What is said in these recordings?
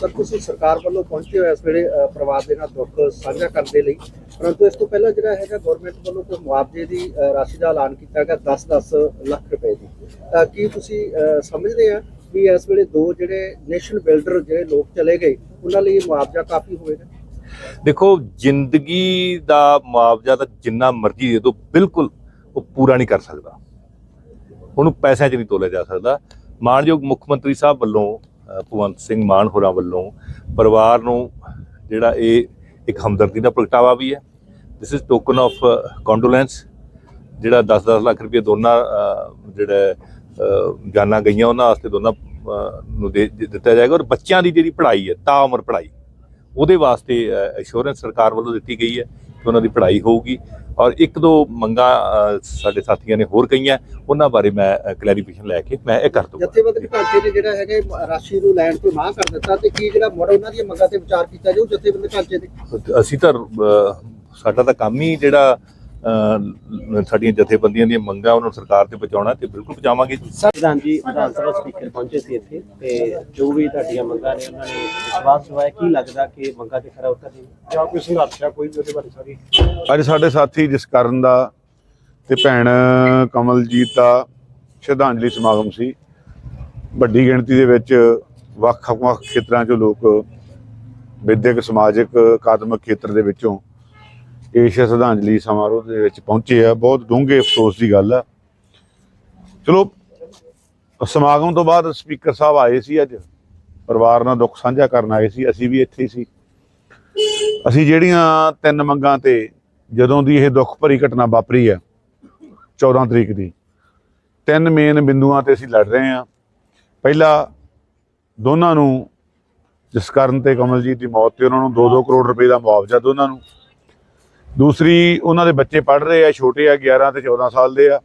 Sir ਤੁਸੀਂ ਸਰਕਾਰ ਵੱਲੋਂ ਪਹੁੰਚੇ ਹੋ ਇਸ ਵੇਲੇ ਪਰਿਵਾਰ ਦੇ ਨਾਲ ਦੁੱਖ ਸਾਂਝਾ ਕਰਨ ਦੇ ਲਈ। ਪਰੰਤੂ ਇਸ ਤੋਂ ਪਹਿਲਾਂ ਜਿਹੜਾ ਹੈਗਾ ਗਵਰਨਮੈਂਟ ਵੱਲੋਂ ਕੋਈ ਮੁਆਵਜ਼ੇ ਦੀ ਰਾਸ਼ੀ ਦਾ ਐਲਾਨ ਕੀਤਾ ਗਿਆ 10-10 ਲੱਖ ਰੁਪਏ ਦੀ। ਕੀ ਤੁਸੀਂ ਸਮਝਦੇ ਆ ਵੀ ਇਸ ਵੇਲੇ ਦੋ ਜਿਹੜੇ ਨੇਸ਼ਨ ਬਿਲਡਰ ਜਿਹੜੇ ਲੋਕ ਚਲੇ ਗਏ, ਉਹਨਾਂ ਲਈ ਮੁਆਵਜ਼ਾ ਕਾਫੀ ਹੋਵੇਗਾ? ਦੇਖੋ, ਜ਼ਿੰਦਗੀ ਦਾ ਮੁਆਵਜ਼ਾ ਤਾਂ ਜਿੰਨਾ ਮਰਜ਼ੀ ਦੇ ਦੋ ਬਿਲਕੁਲ ਉਹ ਪੂਰਾ ਨਹੀਂ ਕਰ ਸਕਦਾ। ਉਹਨੂੰ ਪੈਸਿਆਂ 'ਚ ਨਹੀਂ ਤੋਲਿਆ ਜਾ ਸਕਦਾ। ਮਾਨਯੋਗ ਮੁੱਖ ਮੰਤਰੀ ਸਾਹਿਬ ਵੱਲੋਂ ਭਗਵੰਤ ਸਿੰਘ ਮਾਨ ਹੋਰਾਂ ਵੱਲੋਂ ਪਰਿਵਾਰ ਨੂੰ ਜਿਹੜਾ ਇਹ ਇੱਕ ਹਮਦਰਦੀ ਦਾ ਪ੍ਰਗਟਾਵਾ ਵੀ ਹੈ। This is token of condolence ਜਿਹੜਾ 10-10 ਲੱਖ ਰੁਪਏ ਦੋਨਾਂ ਜਿਹੜਾ ਜਾਨਾਂ ਗਈਆਂ ਉਹਨਾਂ ਵਾਸਤੇ ਦੋਨਾਂ ਨੂੰ ਦੇ ਦਿੱਤਾ ਜਾਏਗਾ। ਔਰ ਬੱਚਿਆਂ ਦੀ ਜਿਹੜੀ ਪੜ੍ਹਾਈ ਹੈ, ਤਾਂ ਉਮਰ ਪੜ੍ਹਾਈ, ਉਹਦੇ ਵਾਸਤੇ ਅਸ਼ੋਰੈਂਸ ਸਰਕਾਰ ਵੱਲੋਂ ਦਿੱਤੀ ਗਈ ਹੈ। ਕਿ ਉਹਨਾਂ ਦੀ ਪੜ੍ਹਾਈ ਹੋਊਗੀ। ਔਰ ਇੱਕ ਦੋ ਮੰਗਾਂ ਸਾਡੇ ਸਾਥੀਆਂ ਨੇ ਹੋਰ ਕਹੀਆਂ। ਉਹਨਾਂ ਬਾਰੇ ਮੈਂ ਕਲੈਰੀਫਿਕੇਸ਼ਨ ਲੈ ਕੇ ਮੈਂ ਇਹ ਕਰ ਦੂੰਗਾ ਜਥੇਬੰਦਕ ਢਾਂਚੇ ਨੇ ਜਿਹੜਾ ਹੈਗਾ ਰਾਸ਼ੀ ਨੂੰ ਲੈਣ ਤੋਂ ਨਾ ਕਰ ਦਿੱਤਾ ਤੇ ਕੀ ਜਿਹੜਾ ਮੁੜ ਉਹਨਾਂ ਦੀਆਂ ਮੰਗਾਂ ਤੇ ਵਿਚਾਰ ਕੀਤਾ ਜਾਊ ਜਥੇਬੰਦਕ ਢਾਂਚੇ ਦੇ ਅਸੀਂ ਤਾਂ ਸਾਡਾ ਤਾਂ ਕੰਮ ਹੀ ਜਿਹੜਾ ਸਾਡੀਆਂ ਜਥੇਬੰਦੀਆਂ ਦੀਆਂ ਮੰਗਾਂ ਉਹਨਾਂ ਨੂੰ ਸਰਕਾਰ ਤੇ ਪਹੁੰਚਾਉਣਾ ਤੇ ਬਿਲਕੁਲ ਪਹੁੰਚਾਵਾਂਗੇ ਪ੍ਰਧਾਨ ਜੀ ਵਿਧਾਨ ਸਭਾ ਸਪੀਕਰ ਪਹੁੰਚੇ ਸੀ ਇੱਥੇ ਤੇ ਜੋ ਵੀ ਤੁਹਾਡੀਆਂ ਮੰਗਾਂ ਨੇ ਉਹਨਾਂ ਨੇ ਵਿਸ਼ਵਾਸ ਦਿਵਾਇਆ ਕੀ ਲੱਗਦਾ ਕਿ ਮੰਗਾਂ ਤੇ ਖਰਾ ਉਤਰਨਗੇ? ਜਾਂ ਕੋਈ ਸੰਘਰਸ਼ ਆ ਕੋਈ ਵੀ ਉਹਦੇ ਬਾਰੇ ਸਾਰੀ ਅੱਜ ਸਾਡੇ ਸਾਥੀ ਜਸਕਰਨ ਦਾ ਤੇ ਭੈਣ ਕਮਲਜੀਤ ਦਾ ਸ਼ਰਧਾਂਜਲੀ ਸਮਾਗਮ ਸੀ। ਵੱਡੀ ਗਿਣਤੀ ਦੇ ਵਿੱਚ ਵੱਖ-ਵੱਖ ਖੇਤਰਾਂ 'ਚੋਂ ਲੋਕ ਵਿਦਿਅਕ ਸਮਾਜਿਕ ਅਕਾਦਮਿਕ ਖੇਤਰ ਦੇ ਵਿੱਚੋਂ ਇਸ ਸ਼ਰਧਾਂਜਲੀ ਸਮਾਰੋਹ ਦੇ ਵਿੱਚ ਪਹੁੰਚੇ ਆ। ਬਹੁਤ ਡੂੰਘੇ ਅਫਸੋਸ ਦੀ ਗੱਲ ਆ। ਚਲੋ, ਸਮਾਗਮ ਤੋਂ ਬਾਅਦ ਸਪੀਕਰ ਸਾਹਿਬ ਆਏ ਸੀ ਅੱਜ। ਪਰਿਵਾਰ ਨਾਲ ਦੁੱਖ ਸਾਂਝਾ ਕਰਨ ਆਏ ਸੀ। ਅਸੀਂ ਵੀ ਇੱਥੇ ਸੀ। ਅਸੀਂ ਜਿਹੜੀਆਂ ਤਿੰਨ ਮੰਗਾਂ ਤੇ ਜਦੋਂ ਦੀ ਇਹ ਦੁੱਖ ਭਰੀ ਘਟਨਾ ਵਾਪਰੀ ਹੈ 14 ਤਰੀਕ ਦੀ, ਤਿੰਨ ਮੇਨ ਬਿੰਦੂਆਂ ਤੇ ਅਸੀਂ ਲੜ ਰਹੇ ਹਾਂ ਪਹਿਲਾ, ਦੋਨਾਂ ਨੂੰ ਜਿਸ ਜਸਕਰਨ ਤੇ ਕਮਲਜੀਤ ਦੀ ਮੌਤ ਤੇ ਉਹਨਾਂ ਨੂੰ 2-2 ਕਰੋੜ ਰੁਪਏ ਦਾ ਮੁਆਵਜ਼ਾ ਦੋਨਾਂ ਨੂੰ ਦੂਸਰੀ, ਉਹਨਾਂ ਦੇ ਬੱਚੇ ਪੜ੍ਹ ਰਹੇ ਆ, ਛੋਟੇ ਆ 11 ਤੇ 14 ਸਾਲ ਦੇ ਆ।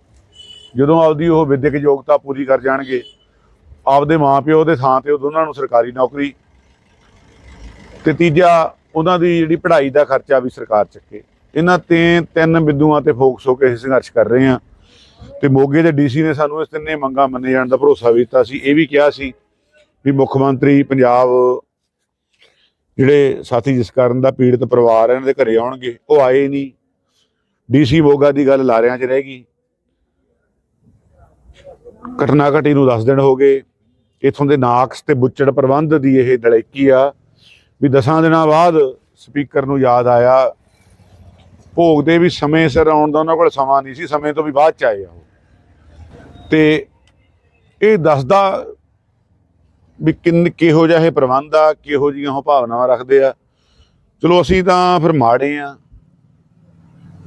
ਜਦੋਂ ਆਪਦੀ ਉਹ ਵਿਦਿਅਕ ਯੋਗਤਾ ਪੂਰੀ ਕਰ ਜਾਣਗੇ, ਆਪਦੇ ਮਾਪਿਓ ਦੇ ਥਾਂ ਤੇ ਉਹ ਦੋਨਾਂ ਨੂੰ ਸਰਕਾਰੀ ਨੌਕਰੀ ਤੇ ਤੀਜਾ, ਉਹਨਾਂ ਦੀ ਜਿਹੜੀ ਪੜ੍ਹਾਈ ਦਾ ਖਰਚਾ ਵੀ ਸਰਕਾਰ ਚੱਕੇ। ਇਹਨਾਂ ਤੇ ਤਿੰਨ ਬਿੰਦੂਆਂ ਤੇ ਫੋਕਸ ਹੋ ਕੇ ਅਸੀਂ ਸੰਘਰਸ਼ ਕਰ ਰਹੇ ਹਾਂ ਤੇ ਮੋਗੇ ਦੇ ਡੀਸੀ ਨੇ ਸਾਨੂੰ ਇਸ ਤਿੰਨੇ ਮੰਗਾਂ ਮੰਨੇ ਜਾਣ ਦਾ ਭਰੋਸਾ ਵੀ ਦਿੱਤਾ ਸੀ। ਇਹ ਵੀ ਕਿਹਾ ਸੀ ਵੀ ਮੁੱਖ ਮੰਤਰੀ ਪੰਜਾਬ ਜਿਹੜੇ ਸਾਥੀ ਜਿਸ ਕਾਰਨ ਦਾ ਪੀੜਤ ਪਰਿਵਾਰ ਇਹਨਾਂ ਦੇ ਘਰੇ ਆਉਣਗੇ, ਉਹ ਆਏ ਨਹੀਂ। ਡੀਸੀ ਮੋਗਾ ਦੀ ਗੱਲ ਲਾਰਿਆਂ 'ਚ ਰਹਿ ਗਈ। ਘਟਨਾ ਘਟੀ ਨੂੰ 10 ਦਿਨ ਹੋ ਗਏ। ਇਥੋਂ ਦੇ ਨਾਕਸ ਤੇ ਬੁੱਚੜ ਪ੍ਰਬੰਧ ਦੀ ਇਹ ਦਲੇਕੀ ਆ ਵੀ ਦਸਾਂ ਦਿਨਾਂ ਬਾਅਦ ਸਪੀਕਰ ਨੂੰ ਯਾਦ ਆਇਆ। ਭੋਗ ਦੇ ਵੀ ਸਮੇਂ ਸਿਰ ਆਉਣ ਦਾ ਉਹਨਾਂ ਕੋਲ ਸਮਾਂ ਨਹੀਂ ਸੀ, ਸਮੇਂ ਤੋਂ ਵੀ ਬਾਅਦ ਚ ਆਏ ਆ ਉਹ। ਤੇ ਇਹ ਦੱਸਦਾ ਵੀ ਕਿੰਨ, ਕਿਹੋ ਜਿਹਾ ਇਹ ਪ੍ਰਬੰਧ ਆ, ਕਿਹੋ ਜਿਹੀਆਂ ਉਹ ਭਾਵਨਾਵਾਂ ਰੱਖਦੇ ਆ। ਚਲੋ ਅਸੀਂ ਤਾਂ ਫਿਰ ਮਾੜੇ ਆ,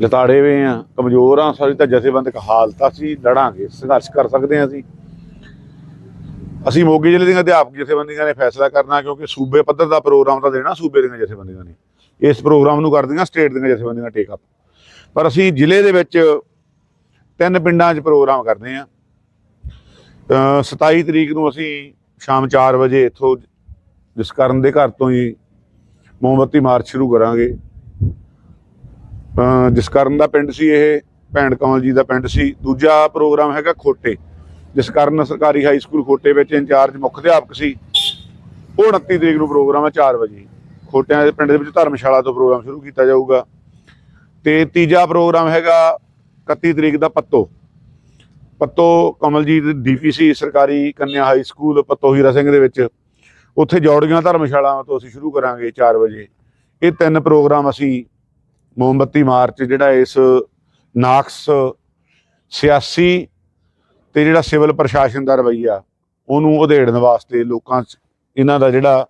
ਲਤਾੜੇ ਵੇ ਆ, ਕਮਜ਼ੋਰ ਆ, ਸਾਡੀ ਤਾਂ ਜਥੇਬੰਦਕ ਹਾਲਤ ਆ, ਅਸੀਂ ਲੜਾਂਗੇ, ਸੰਘਰਸ਼ ਕਰ ਸਕਦੇ ਆ ਅਸੀਂ। ਅਸੀਂ ਮੋਗੇ ਜ਼ਿਲ੍ਹੇ ਦੀਆਂ ਅਧਿਆਪਕ ਜਥੇਬੰਦੀਆਂ ਨੇ ਫੈਸਲਾ ਕਰਨਾ, ਕਿਉਂਕਿ ਸੂਬੇ ਪੱਧਰ ਦਾ ਪ੍ਰੋਗਰਾਮ ਤਾਂ ਦੇਣਾ ਸੂਬੇ ਦੀਆਂ ਜਥੇਬੰਦੀਆਂ ਨੇ। ਇਸ ਪ੍ਰੋਗਰਾਮ ਨੂੰ ਕਰਦੀਆਂ ਸਟੇਟ ਦੀਆਂ ਜਥੇਬੰਦੀਆਂ ਟੇਕ ਅਪ ਪਰ ਅਸੀਂ ਜ਼ਿਲ੍ਹੇ ਦੇ ਵਿੱਚ ਤਿੰਨ ਪਿੰਡਾਂ 'ਚ ਪ੍ਰੋਗਰਾਮ ਕਰਦੇ ਆ। 27 ਤਰੀਕ ਨੂੰ ਅਸੀਂ ਸ਼ਾਮ 4 ਵਜੇ ਇੱਥੋਂ ਜਸਕਰਨ ਦੇ ਘਰ ਤੋਂ ਹੀ ਮੋਮਬੱਤੀ ਮਾਰਚ ਸ਼ੁਰੂ ਕਰਾਂਗੇ। ਅ, ਜਸਕਰਨ ਦਾ ਪਿੰਡ ਸੀ ਇਹ ਭੈਣ ਕਮਲ ਜੀ ਦਾ ਪਿੰਡ ਸੀ। ਦੂਜਾ ਪ੍ਰੋਗਰਾਮ ਹੈਗਾ ਖੋਟੇ। ਜਿਸ ਕਾਰਨ ਸਰਕਾਰੀ ਹਾਈ ਸਕੂਲ ਖੋਟੇ ਵਿੱਚ ਇੰਚਾਰਜ ਮੁੱਖ ਅਧਿਆਪਕ ਸੀ। ਉਹ 29 ਤਰੀਕ ਨੂੰ ਪ੍ਰੋਗਰਾਮ ਹੈ 4 ਵਜੇ। ਖੋਟਿਆਂ ਦੇ ਪਿੰਡ ਦੇ ਵਿੱਚ ਧਰਮਸ਼ਾਲਾ ਤੋਂ ਪ੍ਰੋਗਰਾਮ ਸ਼ੁਰੂ ਕੀਤਾ ਜਾਊਗਾ। ਤੇ ਤੀਜਾ ਪ੍ਰੋਗਰਾਮ ਹੈਗਾ 31 ਤਰੀਕ ਦਾ ਪੱਤੋ। ਪੱਤੋ ਕਮਲਜੀਤ ਡੀਪੀਸੀ ਸਰਕਾਰੀ ਕੰਨਿਆ ਹਾਈ ਸਕੂਲ ਪੱਤੋ ਹੀਰਾ ਸਿੰਘ ਦੇ ਵਿੱਚ। ਉੱਥੇ ਜੋੜੀਆਂ ਧਰਮਸ਼ਾਲਾ ਤੋਂ ਅਸੀਂ ਸ਼ੁਰੂ ਕਰਾਂਗੇ 4 ਵਜੇ। ਇਹ ਤਿੰਨ ਪ੍ਰੋਗਰਾਮ ਅਸੀਂ ਮੋਮਬੱਤੀ ਮਾਰਚ, ਜਿਹੜਾ ਇਸ ਨਾਕਸ ਸਿਆਸੀ ਤੇ ਜਿਹੜਾ ਸਿਵਲ ਪ੍ਰਸ਼ਾਸਨ ਦਾ ਰਵੱਈਆ, ਉਹਨੂੰ ਉਧੇੜਨ ਵਾਸਤੇ ਲੋਕਾਂ 'ਚ ਇਹਨਾਂ ਦਾ ਜਿਹੜਾ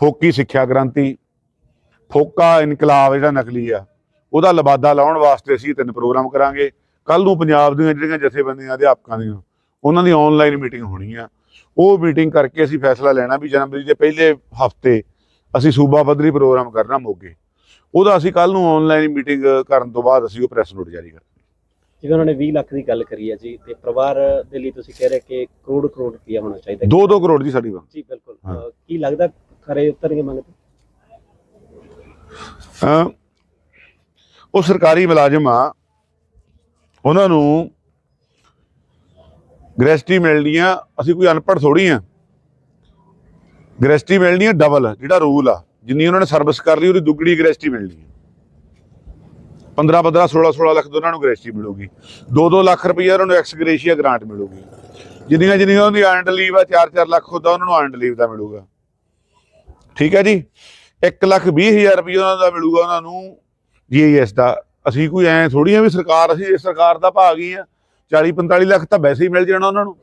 ਫੋਕੀ ਸਿੱਖਿਆ ਕ੍ਰਾਂਤੀ, ਫੋਕਾ ਇਨਕਲਾਬ ਜਿਹੜਾ ਨਕਲੀ ਆ, ਉਹਦਾ ਲਬਾਦਾ ਲਾਉਣ ਵਾਸਤੇ ਅਸੀਂ ਇਹ ਤਿੰਨ ਪ੍ਰੋਗਰਾਮ ਕਰਾਂਗੇ। ਕੱਲ ਨੂੰ ਪੰਜਾਬ ਦੀਆਂ ਜਿਹੜੀਆਂ ਜਥੇਬੰਦੀਆਂ ਅਧਿਆਪਕਾਂ ਦੀਆਂ ਉਹਨਾਂ ਦੀ ਆਨਲਾਈਨ ਮੀਟਿੰਗ ਹੋਣੀ ਆ। ਉਹ ਮੀਟਿੰਗ ਕਰਕੇ ਅਸੀਂ ਫੈਸਲਾ ਲੈਣਾ ਵੀ ਜਨਵਰੀ ਦੇ ਪਹਿਲੇ ਹਫ਼ਤੇ ਅਸੀਂ ਸੂਬਾ ਪੱਧਰੀ ਪ੍ਰੋਗਰਾਮ ਕਰਨਾ ਮੋਗੇ। ਉਹਦਾ ਅਸੀਂ ਕੱਲ ਨੂੰ ਆਨਲਾਈਨ ਮੀਟਿੰਗ ਕਰਨ ਤੋਂ ਬਾਅਦ ਅਸੀਂ ਉਹ ਪ੍ਰੈਸ ਨੋਟ ਜਾਰੀ ਕਰਾਂਗੇ ਜਿਵੇਂ ਉਹਨਾਂ ਨੇ 20 ਲੱਖ ਦੀ ਗੱਲ ਕਰੀ ਹੈ ਜੀ ਤੇ ਪਰਿਵਾਰ ਦੇ ਲਈ ਤੁਸੀਂ ਕਹਿ ਰਹੇ ਕਿ ਕਰੋੜ ਕਰੋੜ ਰੁਪਇਆ ਹੋਣਾ ਚਾਹੀਦਾ। 2-2 ਕਰੋੜ ਦੀ ਸਾਡੀ ਮੰਗ। ਜੀ ਬਿਲਕੁਲ। ਕੀ ਲੱਗਦਾ ਖਰੇ ਉਤਰਨਗੇ ਮੰਗ ਤੇ ਉਹ ਸਰਕਾਰੀ ਮੁਲਾਜ਼ਮ ਆ ਉਹਨਾਂ ਨੂੰ ਗ੍ਰੈਸਟੀ ਮਿਲਣੀ ਆ ਅਸੀਂ ਕੋਈ ਅਨਪੜ੍ਹ ਥੋੜੀ ਆ ਗ੍ਰੈਸਟੀ ਮਿਲਣੀ ਆ ਡਬਲ ਜਿਹੜਾ ਰੂਲ ਆ। ਜਿੰਨੀ ਉਹਨਾਂ ਨੇ ਸਰਵਿਸ ਕਰ ਲਈ, ਉਹਦੀ ਦੁੱਗਣੀ ਗ੍ਰੈਸਟੀ ਮਿਲਣੀ ਹੈ। 15 15 16 16 ਲੱਖ ਦੋਨਾਂ ਨੂੰ ਗ੍ਰੈਸਟੀ ਮਿਲੂਗੀ। 2-2 ਲੱਖ ਰੁਪਈਆ ਉਹਨਾਂ ਨੂੰ ਐਕਸ ਗ੍ਰੇਸ਼ੀਆ ਗ੍ਰਾਂਟ ਮਿਲੂਗੀ। ਜਿੰਨੀਆਂ ਜਿੰਨੀਆਂ ਉਹਨਾਂ ਦੀ ਅਰਨਡ ਲੀਵ ਆ 4-4 ਲੱਖ ਹੁੰਦਾ ਉਹਨਾਂ ਨੂੰ ਅਰਨਡ ਲੀਵ ਦਾ ਮਿਲੂਗਾ। ਠੀਕ ਹੈ ਜੀ? 1 ਲੱਖ 20 ਹਜ਼ਾਰ ਰੁਪਈਆ ਉਹਨਾਂ ਦਾ ਮਿਲੂਗਾ ਉਹਨਾਂ ਨੂੰ ਜੀਐਸ ਦਾ। ਅਸੀਂ ਕੋਈ ਐ ਥੋੜੀਆਂ ਵੀ ਸਰਕਾਰ, ਅਸੀਂ ਇਸ ਸਰਕਾਰ ਦਾ ਭਾਗ ਹੀ ਆ। 40-45 ਲੱਖ ਤਾਂ ਵੈਸੇ ਹੀ ਮਿਲ ਜਾਣਾ ਉਹਨਾਂ ਨੂੰ।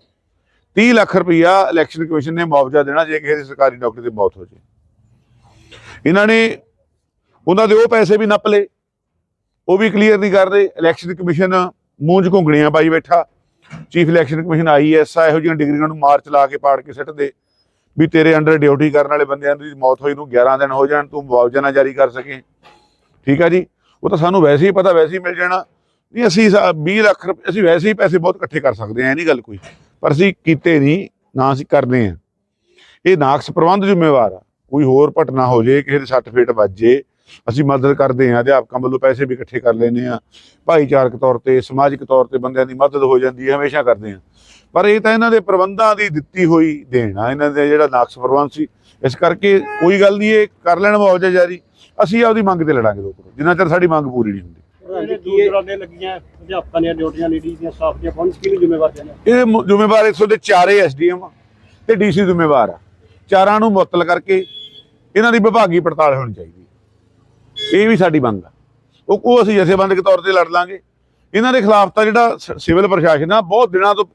30 ਲੱਖ ਰੁਪਈਆ ਇਲੈਕਸ਼ਨ ਕਮਿਸ਼ਨ ਨੇ ਮੁਆਵਜ਼ਾ ਦੇਣਾ ਜੇ ਕਿਸੇ ਦੀ ਸਰਕਾਰੀ ਨੌਕਰੀ ਤੇ ਮੌਤ ਹੋ ਜੇ। ਇਹਨਾਂ ਨੇ, ਉਹਨਾਂ ਦੇ ਉਹ ਪੈਸੇ ਵੀ ਨੱਪ ਲਏ। ਉਹ ਵੀ ਕਲੀਅਰ ਨਹੀਂ ਕਰਦੇ ਇਲੈਕਸ਼ਨ ਕਮਿਸ਼ਨ ਮੂੰਹ 'ਚ ਘੁੰਗਣੀਆਂ ਪਾਈ ਬੈਠਾ। ਚੀਫ ਇਲੈਕਸ਼ਨ ਕਮਿਸ਼ਨ ਆਈਐਸ ਆ, ਇਹੋ ਜਿਹੀਆਂ ਡਿਗਰੀਆਂ ਨੂੰ ਮਾਰਚ ਲਾ ਕੇ ਪਾੜ ਕੇ ਸਿੱਟਦੇ। ਵੀ ਤੇਰੇ ਅੰਡਰ ਡਿਊਟੀ ਕਰਨ ਵਾਲੇ ਬੰਦਿਆਂ ਦੀ ਮੌਤ ਹੋਈ ਨੂੰ 11 ਦਿਨ ਹੋ ਜਾਣ, ਤੂੰ ਮੁਆਵਜ਼ਾ ਨਾ ਜਾਰੀ ਕਰ ਸਕੇ। ਠੀਕ ਆ ਜੀ? ਉਹ ਤਾਂ ਸਾਨੂੰ ਵੈਸੇ ਹੀ ਪਤਾ, ਵੈਸੇ ਹੀ ਮਿਲ ਜਾਣਾ। ਨਹੀਂ, ਅਸੀਂ ਸਾ- 20 ਲੱਖ ਰੁਪਏ, ਅਸੀਂ ਵੈਸੇ ਹੀ ਪੈਸੇ ਬਹੁਤ ਇਕੱਠੇ ਕਰ ਸਕਦੇ ਆ ਇਹ ਨਹੀਂ ਗੱਲ ਕੋਈ। ਪਰ ਅਸੀਂ ਕੀਤੇ ਨਹੀਂ, ਨਾ ਅਸੀਂ ਕਰਨੇ ਆ ਇਹ ਨਾਕਸ ਪ੍ਰਬੰਧ ਜ਼ਿੰਮੇਵਾਰ ਆ। ਕੋਈ ਹੋਰ ਘਟਨਾ ਹੋ ਜੇ, ਕਿਸੇ ਦੇ ਸੱਟ ਫੇਟ ਵੱਜ ਜੇ, ਅਸੀਂ ਮਦਦ ਕਰਦੇ ਆ ਅਧਿਆਪਕਾਂ ਵੱਲੋਂ ਪੈਸੇ ਵੀ ਇਕੱਠੇ ਕਰ ਲੈਨੇ ਆ ਭਾਈਚਾਰਕ ਤੌਰ ਤੇ, ਸਮਾਜਿਕ ਤੌਰ ਤੇ ਬੰਦਿਆਂ ਦੀ ਮਦਦ ਹੋ ਜਾਂਦੀ ਹੈ, ਹਮੇਸ਼ਾ ਕਰਦੇ ਆ ਪਰ ਇਹ ਤਾਂ ਇਹਨਾਂ ਦੇ ਪ੍ਰਬੰਧਾਂ ਦੀ ਦਿੱਤੀ ਹੋਈ ਦੇਣ ਆ। ਇਹਨਾਂ ਦੇ ਜਿਹੜਾ ਨਾਕਸ ਪ੍ਰਬੰਧ ਸੀ, ਇਸ ਕਰਕੇ ਕੋਈ ਗੱਲ ਨਹੀਂ, ਇਹ ਕਰ ਲੈਣ ਮੁਆਵਜ਼ਾ ਜਾਰੀ। ਅਸੀਂ ਆਪਦੀ ਮੰਗ ਤੇ ਲੜਾਂਗੇ ਦੋ ਕਰੋੜ ਜਿੰਨਾ ਚਿਰ ਸਾਡੀ ਮੰਗ ਪੂਰੀ ਨਹੀਂ ਹੁੰਦੀ। ਦੂਰ ਦਰਾਡੇ ਲੱਗੀਆਂ ਅਧਿਆਪਕਾਂ ਦੀਆਂ ਡਿਊਟੀਆਂ ਲੇਡੀਜ਼ ਦੀਆਂ ਸਟਾਫ ਦੀਆਂ ਪਹੁੰਚ ਕਿਹਨੂੰ ਜ਼ਿੰਮੇਵਾਰ ਦੇਣਾ ਇਹ ਮੁ- ਜ਼ਿੰਮੇਵਾਰ ਇਸ ਦੇ ਚਾਰੇ ਐਸਡੀਐਮ ਤੇ ਡੀਸੀ ਜ਼ਿੰਮੇਵਾਰ ਆ। ਚਾਰਾਂ ਨੂੰ ਮੁਅੱਤਲ ਕਰਕੇ ਇਹਨਾਂ ਦੀ ਵਿਭਾਗੀ ਪੜਤਾਲ ਹੋਣੀ ਚਾਹੀਦੀ ਹੈ। ਇਹ ਵੀ ਸਾਡੀ ਮੰਗ ਆ। ਉਹ ਉਹ ਅਸੀਂ ਜਥੇਬੰਦਕ ਤੌਰ ਤੇ ਲੜ ਲਾਂਗੇ। ਇਹਨਾਂ ਦੇ ਖਿਲਾਫ ਤਾਂ ਜਿਹੜਾ ਸ- ਸਿਵਲ ਪ੍ਰਸ਼ਾਸਨ ਆ ਬਹੁਤ ਦਿਨਾਂ ਤੋਂ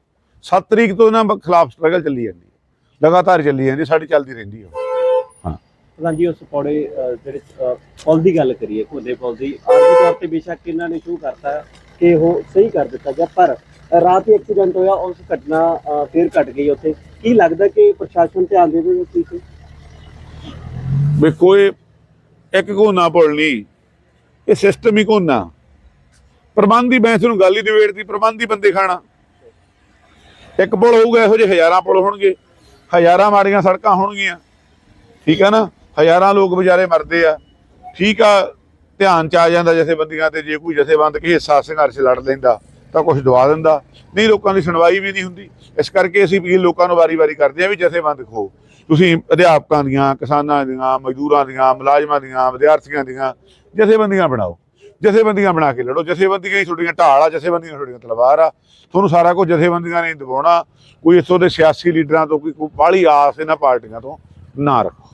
7 ਤਰੀਕ ਤੋਂ ਇਹਨਾਂ ਖਿਲਾਫ ਸਟਰਗਲ ਚੱਲੀ ਜਾਂਦੀ ਹੈ। ਲਗਾਤਾਰ ਚੱਲੀ ਜਾਂਦੀ ਸਾਡੀ ਚੱਲਦੀ ਰਹਿੰਦੀ ਹੈ। ਪ੍ਰਧਾਨ ਜੀ ਉਸ ਪੌੜੇ ਜਿਹੜੇ ਪੁਲ ਦੀ ਗੱਲ ਕਰੀਏ ਘੋਲੇ ਪੁਲ ਦੀ ਆਰਜੀ ਤੌਰ ਤੇ ਬੇਸ਼ੱਕ ਇਹਨਾਂ ਨੇ ਸ਼ੁਰੂ ਕਰਤਾ ਕਿ ਉਹ ਸਹੀ ਕਰ ਦਿੱਤਾ ਗਿਆ ਪਰ ਰਾਤ ਹੀ ਐਕਸੀਡੈਂਟ ਹੋਇਆ ਉਸ ਘਟਨਾ ਅਹ, ਘਟ ਗਈ ਉੱਥੇ। ਕੀ ਲੱਗਦਾ ਕਿ ਪ੍ਰਸ਼ਾਸਨ ਧਿਆਨ ਦੇਵੇ ਇਸ ਚੀਜ਼ ਤੇ? ਵੇਖੋ ਇਹ ਇੱਕ ਕੋਨਾ ਪੁਲਣੀ ਇਹ ਸਿਸਟਮ ਹੀ ਕੋਨਾ ਪ੍ਰਬੰਧ ਦੀ ਬੈਂਸ ਨੂੰ ਗੱਲ ਹੀ ਨਿਬੇੜਦੀ ਪ੍ਰਬੰਧ ਹੀ ਬੰਦੇ ਖਾਣਾ। ਇੱਕ ਪੁਲ ਹੋਊਗਾ ਇਹੋ ਜਿਹੇ ਹਜ਼ਾਰਾਂ ਪੁਲ ਹੋਣਗੇ। ਹਜ਼ਾਰਾਂ ਮਾੜੀਆਂ ਸੜਕਾਂ ਹੋਣਗੀਆਂ। ਠੀਕ ਹੈ ਨਾ? ਹਜ਼ਾਰਾਂ ਲੋਕ ਵਿਚਾਰੇ ਮਰਦੇ ਆ। ਠੀਕ ਆ, ਧਿਆਨ ਚ ਆ ਜਾਂਦਾ ਜਥੇਬੰਦੀਆਂ ਤੇ, ਜੇ ਕੋਈ ਜਥੇਬੰਦ ਕਿਸੇ ਹਿੱਸਾ ਸੰਘਰਸ਼ ਲੜ ਲੈਂਦਾ, ਤਾਂ ਕੁਝ ਦਵਾ ਦਿੰਦਾ। ਨਹੀਂ, ਲੋਕਾਂ ਦੀ ਸੁਣਵਾਈ ਵੀ ਨਹੀਂ ਹੁੰਦੀ। ਇਸ ਕਰਕੇ ਅਸੀਂ ਵੀ ਲੋਕਾਂ ਨੂੰ ਵਾਰੀ-ਵਾਰੀ ਕਰਦੇ ਆ ਵੀ ਜਥੇਬੰਦ ਖੋ। ਤੁਸੀਂ ਅਧਿਆਪਕਾਂ ਦੀਆਂ, ਕਿਸਾਨਾਂ ਦੀਆਂ, ਮਜ਼ਦੂਰਾਂ ਦੀਆਂ, ਮੁਲਾਜ਼ਮਾਂ ਦੀਆਂ, ਵਿਦਿਆਰਥੀਆਂ ਦੀਆਂ, ਜਥੇਬੰਦੀਆਂ ਬਣਾਓ। ਜਥੇਬੰਦੀਆਂ ਬਣਾ ਕੇ ਲੜੋ। ਜਥੇਬੰਦੀਆਂ ਹੀ ਤੁਹਾਡੀਆਂ ਢਾਲ ਆ, ਜਥੇਬੰਦੀਆਂ ਤੁਹਾਡੀਆਂ ਤਲਵਾਰ ਆ। ਤੁਹਾਨੂੰ ਸਾਰਾ ਕੁਝ ਜਥੇਬੰਦੀਆਂ ਨੇ ਦਿਵਾਉਣਾ ਕੋਈ ਇੱਥੋਂ ਦੇ ਸਿਆਸੀ ਲੀਡਰਾਂ ਤੋਂ ਕੋਈ ਬਾਹਲੀ ਆਸ ਇਹਨਾਂ ਪਾਰਟੀਆਂ ਤੋਂ ਨਾ ਰੱਖੋ।